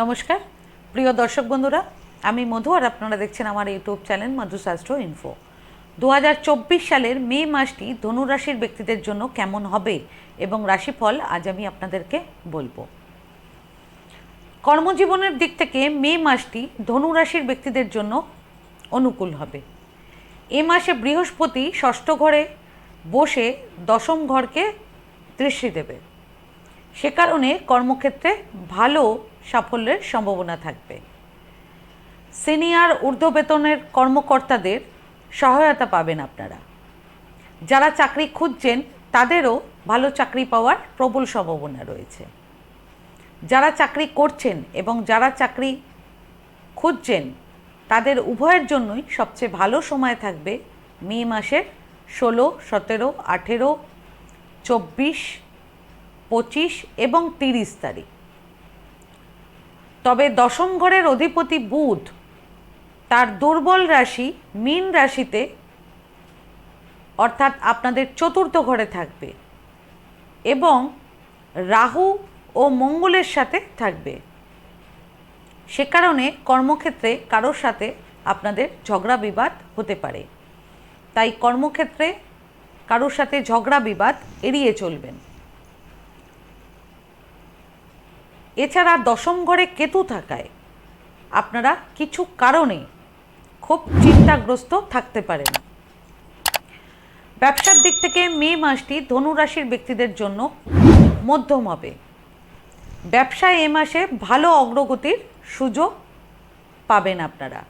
নমস্কার। প্রিয় দর্শক বন্ধুরা, আমি মধু আর আপনারা দেখছেন আমার ইউটিউব চ্যানেল মধুশাস্ত্র ইনফো দু হাজার চব্বিশ সালের মে মাসটি ধনুরাশির ব্যক্তিদের জন্য কেমন হবে এবং রাশিফল আজ আমি আপনাদেরকে বলব। কর্মজীবনের দিক থেকে মে মাসটি ধনুরাশির ব্যক্তিদের জন্য অনুকূল হবে। এ মাসে বৃহস্পতি ষষ্ঠ ঘরে বসে দশম ঘরকে দৃষ্টি দেবে। সে কারণে কর্মক্ষেত্রে ভালো সাফল্যের সম্ভাবনা থাকবে। সিনিয়র ঊর্ধ্ব বেতনের কর্মকর্তাদের সহায়তা পাবেন আপনারা। যারা চাকরি খুঁজছেন, তাদেরও ভালো চাকরি পাওয়ার প্রবল সম্ভাবনা রয়েছে। যারা চাকরি করছেন এবং যারা চাকরি খুঁজছেন, তাদের উভয়ের জন্যই সবচেয়ে ভালো সময় থাকবে মে মাসের ষোলো, সতেরো, আঠেরো, চব্বিশ, পঁচিশ এবং তিরিশ তারিখ। তবে দশম ঘরের অধিপতি বুধ তার দুর্বল রাশি, মীন রাশিতে, অর্থাৎ আপনাদের চতুর্থ ঘরে থাকবে এবং রাহু ও মঙ্গলের সাথে থাকবে। সে কারণে কর্মক্ষেত্রে কারোর সাথে আপনাদের ঝগড়া বিবাদ হতে পারে। তাই কর্মক্ষেত্রে কারোর সাথে ঝগড়া বিবাদ এড়িয়ে চলবেন। এছাড়া দশম ঘরে কেতু থাকায় আপনারা কিছু কারণে খুব চিন্তাগ্রস্ত থাকতে পারেন। ব্যবসার দিক থেকে মে মাসটি ধনুরাশির ব্যক্তিদের জন্য মধ্যম হবে। ব্যবসায় এ মাসে ভালো অগ্রগতির সুযোগ পাবেন আপনারা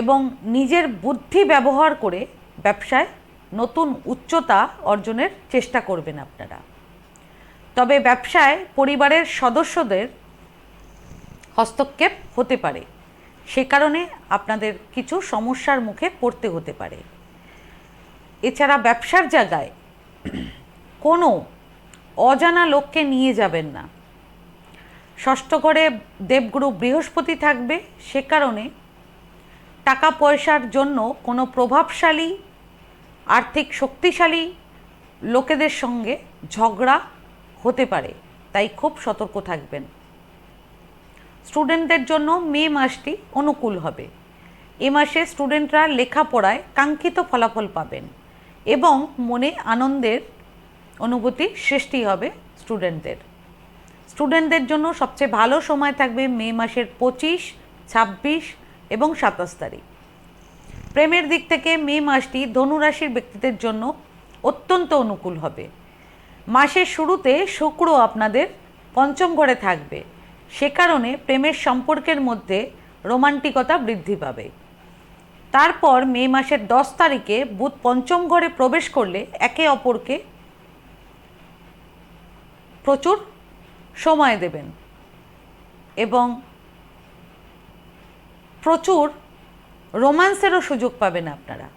এবং নিজের বুদ্ধি ব্যবহার করে ব্যবসায় নতুন উচ্চতা অর্জনের চেষ্টা করবেন আপনারা। তবে ব্যবসায় পরিবারের সদস্যদের হস্তক্ষেপ হতে পারে। সে কারণে আপনাদের কিছু সমস্যার মুখে পড়তে হতে পারে। এছাড়া ব্যবসার জায়গায় কোনো অজানা লোককে নিয়ে যাবেন না। ষষ্ঠ ঘরে দেবগুরু বৃহস্পতি থাকবে, সে কারণে টাকা পয়সার জন্য কোনো প্রভাবশালী, আর্থিক শক্তিশালী লোকেদের সঙ্গে ঝগড়া হতে পারে, তাই খুব সতর্ক থাকবেন। স্টুডেন্টদের জন্য মে মাসটি অনুকূল হবে। এ মাসে স্টুডেন্টরা লেখাপড়ায় কাঙ্ক্ষিত ফলাফল পাবেন এবং মনে আনন্দের অনুভূতি সৃষ্টি হবে স্টুডেন্টদের। স্টুডেন্টদের জন্য সবচেয়ে ভালো সময় থাকবে মে মাসের পঁচিশ, ছাব্বিশ এবং সাতাশ তারিখ। প্রেমের দিক থেকে মে মাসটি ধনুরাশির ব্যক্তিদের জন্য অত্যন্ত অনুকূল হবে। মাসের শুরুতে শুক্র আপনাদের পঞ্চম ঘরে থাকবে। সে কারণে প্রেমের সম্পর্কের মধ্যে রোমান্টিকতা বৃদ্ধি পাবে। তারপর মে মাসের দশ তারিখে বুধ পঞ্চম ঘরে প্রবেশ করলে একে অপরকে প্রচুর সময় দেবেন এবং প্রচুর রোমান্সেরও সুযোগ পাবেন আপনারা।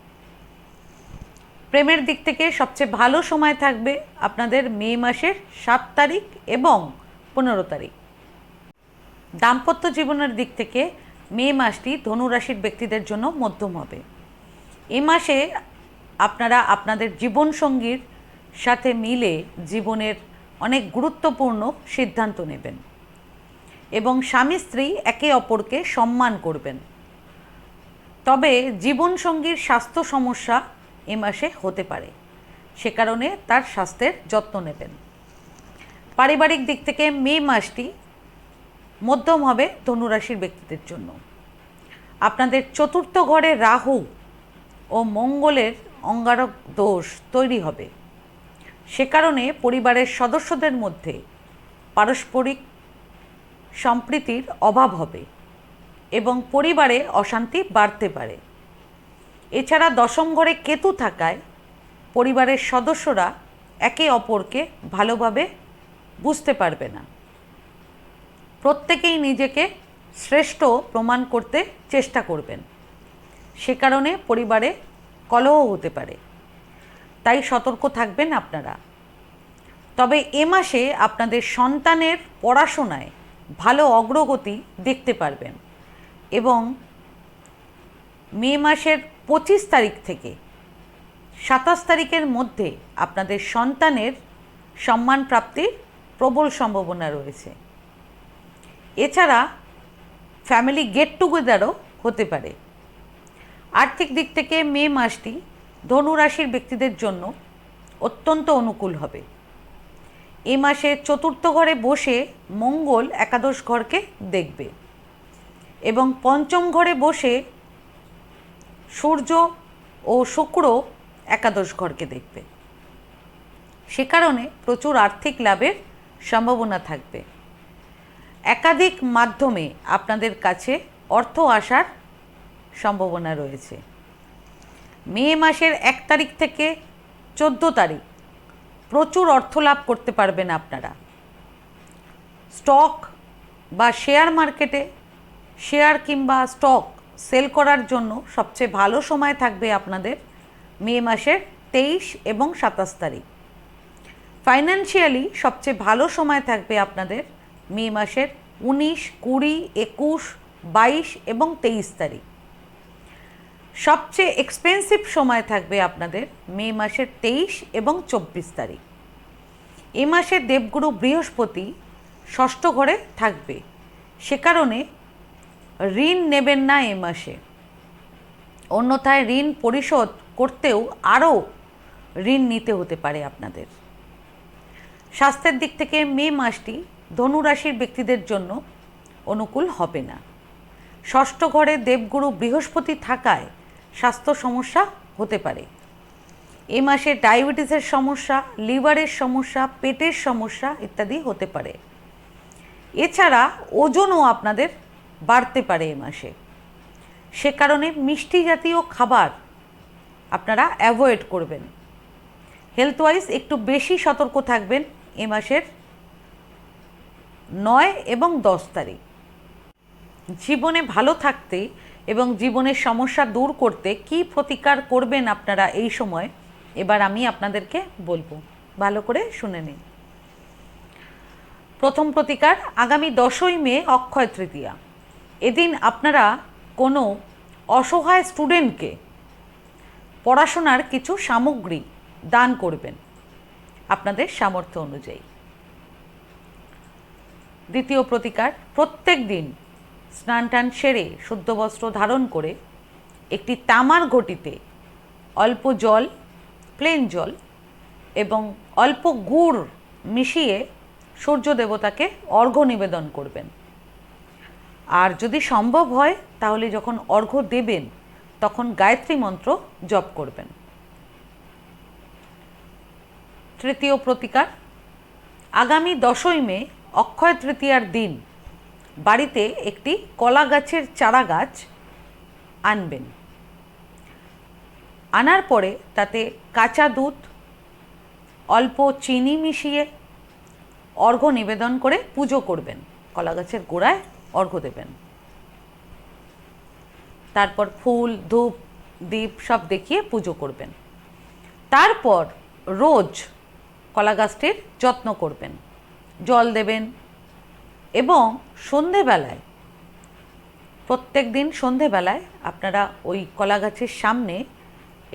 প্রেমের দিক থেকে সবচেয়ে ভালো সময় থাকবে আপনাদের মে মাসের সাত তারিখ এবং পনেরো তারিখ। দাম্পত্য জীবনের দিক থেকে মে মাসটি ধনুরাশির ব্যক্তিদের জন্য মধ্যম হবে। এ মাসে আপনারা আপনাদের জীবনসঙ্গীর সাথে মিলে জীবনের অনেক গুরুত্বপূর্ণ সিদ্ধান্ত নেবেন এবং স্বামী স্ত্রী একে অপরকে সম্মান করবেন। তবে জীবনসঙ্গীর স্বাস্থ্য সমস্যা এ মাসে হতে পারে। সে কারণে তার স্বাস্থ্যের যত্ন নেবেন। পারিবারিক দিক থেকে মে মাসটি মধ্যম হবে ধনুরাশির ব্যক্তিদের জন্য। আপনাদের চতুর্থ ঘরে রাহু ও মঙ্গলের অঙ্গারক দোষ তৈরি হবে। সে কারণে পরিবারের সদস্যদের মধ্যে পারস্পরিক সম্প্রীতির অভাব হবে এবং পরিবারে অশান্তি বাড়তে পারে। এছাড়া দশম ঘরে কেতু থাকায় পরিবারের সদস্যরা একে অপরকে ভালোভাবে বুঝতে পারবে না। প্রত্যেকেই নিজেকে শ্রেষ্ঠ প্রমাণ করতে চেষ্টা করবেন। সে কারণে পরিবারে কলহ হতে পারে। তাই সতর্ক থাকবেন আপনারা। তবে এ মাসে আপনাদের সন্তানের পড়াশোনায় ভালো অগ্রগতি দেখতে পারবেন এবং মে মাসের পঁচিশ তারিখ থেকে। সাতাশ তারিখের মধ্যে আপনাদের সন্তানের সম্মান প্রাপ্তির প্রবল সম্ভাবনা রয়েছে। এছাড়া ফ্যামিলি গেট টুগেদারও হতে পারে। আর্থিক দিক থেকে মে মাসটি ধনু রাশির ব্যক্তিদের জন্য অত্যন্ত অনুকূল হবে। এ মাসে চতুর্থ ঘরে বসে মঙ্গল একাদশ ঘরকে দেখবে এবং পঞ্চম ঘরে বসে সূর্য ও শুক্র একাদশ ঘরকে দেখবে। সে কারণে প্রচুর আর্থিক লাভের সম্ভাবনা থাকবে। একাধিক মাধ্যমে আপনাদের কাছে অর্থ আসার সম্ভাবনা রয়েছে। মে মাসের এক তারিখ থেকে চোদ্দ তারিখ প্রচুর অর্থ লাভ করতে পারবেন আপনারা। স্টক বা শেয়ার মার্কেটে শেয়ার কিংবা স্টক সেল করার জন্য সবচেয়ে ভালো সময় থাকবে আপনাদের মে মাসের তেইশ এবং সাতাশ তারিখ। ফাইন্যান্সিয়ালি সবচেয়ে ভালো সময় থাকবে আপনাদের মে মাসের উনিশ, কুড়ি, একুশ, বাইশ এবং তেইশ তারিখ। সবচেয়ে এক্সপেন্সিভ সময় থাকবে আপনাদের মে মাসের তেইশ এবং চব্বিশ তারিখ। এ মাসে দেবগুরু বৃহস্পতি ষষ্ঠ ঘরে থাকবে। সে কারণে ঋণ নেবেন না এ মাসে। অন্যথায় ঋণ পরিশোধ করতেও আরও ঋণ নিতে হতে পারে আপনাদের। স্বাস্থ্যের দিক থেকে মে মাসটি ধনু রাশির ব্যক্তিদের জন্য অনুকূল হবে না। ষষ্ঠ ঘরে দেবগুরু বৃহস্পতি থাকায় স্বাস্থ্য সমস্যা হতে পারে। এ মাসে ডায়াবেটিসের সমস্যা, লিভারের সমস্যা, পেটের সমস্যা ইত্যাদি হতে পারে। এছাড়া ওজনও আপনাদের বাড়তে পারে এ মাসে। সে কারণে মিষ্টি জাতীয় খাবার আপনারা অ্যাভয়েড করবেন। হেলথ ওয়াইজ একটু বেশি সতর্ক থাকবেন এ মাসের নয় এবং দশ তারিখ। জীবনে ভালো থাকতে এবং জীবনের সমস্যা দূর করতে কি প্রতিকার করবেন আপনারা এই সময়? এবার আমি আপনাদেরকে বলব। ভালো করে শুনে নিন। প্রথম প্রতিকার, আগামী দশই মে অক্ষয় তৃতীয়া। এদিন আপনারা কোনো অসহায় স্টুডেন্টকে পড়াশোনার কিছু সামগ্রী দান করবেন আপনাদের সামর্থ্য অনুযায়ী। দ্বিতীয় প্রতিকার, প্রত্যেক দিন স্নান টান সেরে শুদ্ধ বস্ত্র ধারণ করে একটি তামার ঘটিতে অল্প জল প্লেন জল এবং অল্প গুড় মিশিয়ে সূর্য দেবতাকে অর্ঘ্য নিবেদন করবেন। আর যদি সম্ভব হয়, তাহলে যখন অর্ঘ্য দেবেন, তখন গায়ত্রী মন্ত্র জপ করবেন। তৃতীয় প্রতিকার, আগামী দশই মে, অক্ষয় তৃতীয়ার দিন, বাড়িতে একটি কলা গাছের চারা গাছ আনবেন। আনার পরে তাতে কাঁচা দুধ, অল্প চিনি মিশিয়ে অর্ঘ্য নিবেদন করে পুজো করবেন। কলা গাছের গোড়ায় অর্ঘ্য দেবেন। তারপর ফুল, ধূপ, দীপ সব দেখিয়ে পুজো করবেন। তারপর রোজ কলা গাছটির যত্ন করবেন। জল দেবেন এবং সন্ধেবেলায়, প্রত্যেক দিন সন্ধেবেলায় আপনারা ওই কলা গাছের সামনে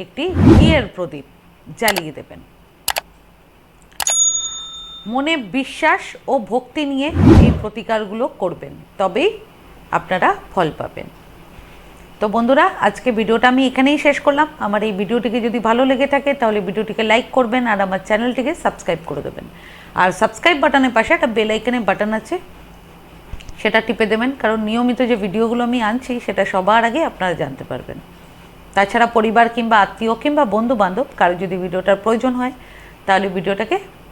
একটি ঘিয়ের প্রদীপ জ্বালিয়ে দেবেন। মনে বিশ্বাস ও ভক্তি নিয়ে এই প্রতিকারগুলো করবেন, তবেই আপনারা ফল পাবেন। তো বন্ধুরা, আজকে ভিডিওটা আমি এখানেই শেষ করলাম। আমার এই ভিডিওটিকে যদি ভালো লেগে থাকে, তাহলে ভিডিওটিকে লাইক করবেন আর আমার চ্যানেলটিকে সাবস্ক্রাইব করে দেবেন। আর সাবস্ক্রাইব বাটনের পাশে একটা বেল আইকনের বাটন আছে, সেটা টিপে দেবেন, কারণ নিয়মিত যে ভিডিওগুলো আমি আনছি, সেটা সবার আগে আপনারা জানতে পারবেন। তাছাড়া পরিবার কিংবা আত্মীয় কিংবা বন্ধু বান্ধব কারও যদি ভিডিওটার প্রয়োজন হয়, তাহলে ভিডিওটাকে